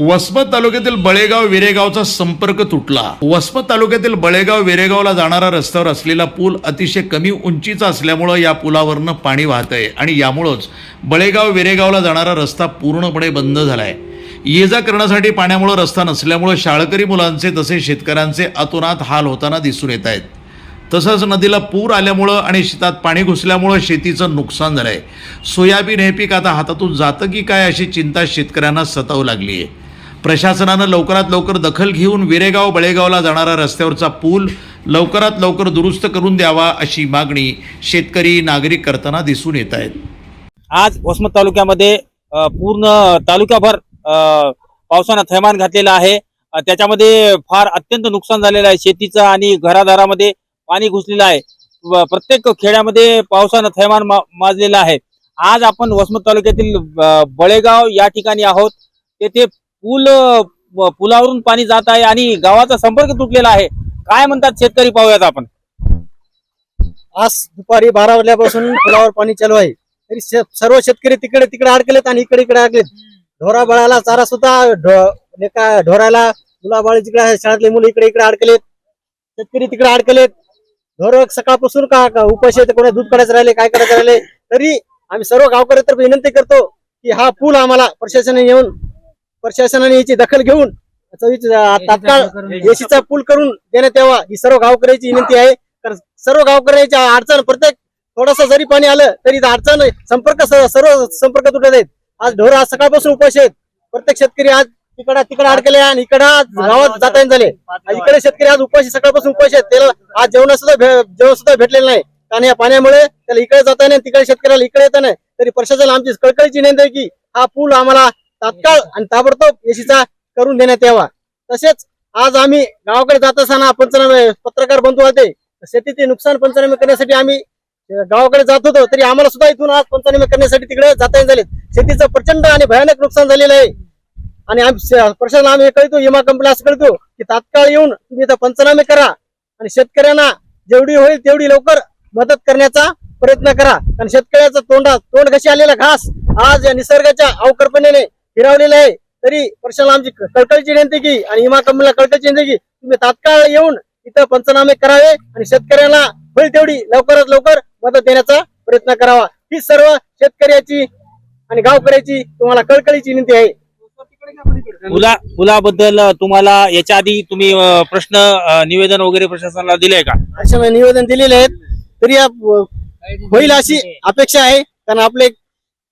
वसमत तालुक्यातील बळेगाव विरेगावचा संपर्क तुटला. वसमत तालुक्यातील बळेगाव विरेगावला जाणारा रस्त्यावर असलेला पूल अतिशय कमी उंचीचा असल्यामुळं या पुलावरनं पाणी वाहतंय आणि यामुळंच बळेगाव विरेगावला जाणारा रस्ता पूर्णपणे बंद झाला आहे ये जा करण्यासाठी पाण्यामुळं रस्ता नसल्यामुळं शाळकरी मुलांचे तसेच शेतकऱ्यांचे अतोनात हाल होताना दिसून येत आहेत. तसंच नदीला पूर आल्यामुळं आणि शेतात पाणी घुसल्यामुळं शेतीचं नुकसान झालं आहे सोयाबीन हे पीक आता हातातून जातं की काय अशी चिंता शेतकऱ्यांना सतावू लागली आहे प्रशासनानं लवकरात लवकर दखल घेऊन विरेगाव बळेगावला जाणारा रस्त्यावरचा पूल लवकरात लवकर दुरुस्त करून द्यावा अशी मागणी शेतकरी नागरिक करताना दिसून येत आहेत. आज वसमत तालुक्यामध्ये पूर्ण तालुक्याभर पावसानं थैमान घातलेलं आहे. त्याच्यामध्ये फार अत्यंत नुकसान झालेलं आहे. शेतीचं आणि घरादारामध्ये पाणी घुसलेलं आहे. व प्रत्येक खेड्यामध्ये पावसानं थैमान मा- माजलेलं आहे. आज आपण वसमत तालुक्यातील बळेगाव या ठिकाणी आहोत. तेथे पूल पुलावरून पाणी जात आहे आणि गावाचा संपर्क तुटलेला आहे. काय म्हणतात शेतकरी पाहूयात आपण. आज दुपारी बारा वाजल्यापासून पुलावर पाणी चालू आहे. तरी शे- सर्व शेतकरी तिकडे तिकडे अडकलेत आणि इकडे इकडे अडकलेत. ढोरा बळाला चारा सुद्धा ढोराला मुलाबाळी शाळेतले मुलं इकडे इकडे अडकलेत. शेतकरी तिकडे अडकलेत. ढोर सकाळपासून का उपाशी कोणा दूध काढायचं राहिले काय करायचं राहिले तरी आम्ही सर्व गावकऱ्यांतर्फे विनंती करतो की हा पूल आम्हाला प्रशासनाने येऊन प्रशासनाने याची दखल घेऊन तात्काळ एसीचा पूल करून देण्यात यावा ही सर्व गावकऱ्याची विनंती आहे. कारण सर्व गावकऱ्याच्या अडचण प्रत्येक थोडस जरी पाणी आलं तरी अडचण संपर्क सर्व संपर्क तुटत आहेत. आज ढोर आज सकाळपासून उपाशी आहेत. प्रत्येक शेतकरी आज तिकडा तिकडे अडकले आणि इकडे आज गावात जाता झाले. इकडे शेतकरी आज उपाशी सकाळपासून उपाशी आहेत. त्याला आज जेवण सुद्धा जेवण सुद्धा भेटलेलं नाही. कारण या पाण्यामुळे त्याला इकडे जाता नाही तिकडे शेतकऱ्याला इकडे येता नाही तरी प्रशासन आमची कळकळीची विनंती आहे की हा पूल आम्हाला तात्काळ आणि ताबडतोब एसीचा करून देण्यात यावा. तसेच आज आम्ही गावाकडे जात असताना पंचनामे पत्रकार बंधू होते शेतीचे नुकसान पंचनामे करण्यासाठी आम्ही गावाकडे जात होतो तरी आम्हाला सुद्धा इथून आज पंचनामे करण्यासाठी तिकडे जाता झाले शेतीचं प्रचंड आणि भयानक नुकसान झालेलं आहे. आणि आम्ही प्रशासनाला आम्ही कळतो विमा कंपनीला असं कळतो की तात्काळ येऊन तुम्ही इथं पंचनामे करा. आणि शेतकऱ्यांना जेवढी होईल तेवढी लवकर मदत करण्याचा प्रयत्न करा. कारण शेतकऱ्याचा तोंडा तोंड कशी आलेला घास आज या निसर्गाच्या अवकल्पनेने फिरवलेला आहे. तरी प्रशासनाला आमची कळकळीची विनंती की आणि विमा कंपनीला कळकळीची विनंती की तुम्ही तात्काळ येऊन इथं पंचनामे करावे आणि शेतकऱ्यांना होईल तेवढी लवकरात लवकर मदत देण्याचा प्रयत्न करावा. ही सर्व शेतकऱ्याची आणि गावकऱ्याची तुम्हाला कळकळीची विनंती आहे. पुला पुलाबद्दल तुम्हाला याच्या आधी तुम्ही प्रश्न निवेदन वगैरे प्रशासनाला दिलंय का? अशा निवेदन दिलेले आहेत. तरी होईल अशी अपेक्षा आहे. कारण आपले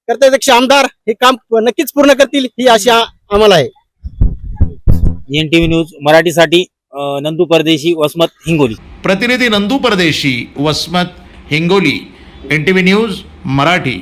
कर्तव्यदक्ष आमदार हे काम नक्कीच पूर्ण करतील ही आशा आम्हाला आहे. एन टीव्ही न्यूज मराठीसाठी नंदू परदेशी वसमत हिंगोली. प्रतिनिधी Nandu Pardeshi Vasmat Hingoli. N T V news Marathi.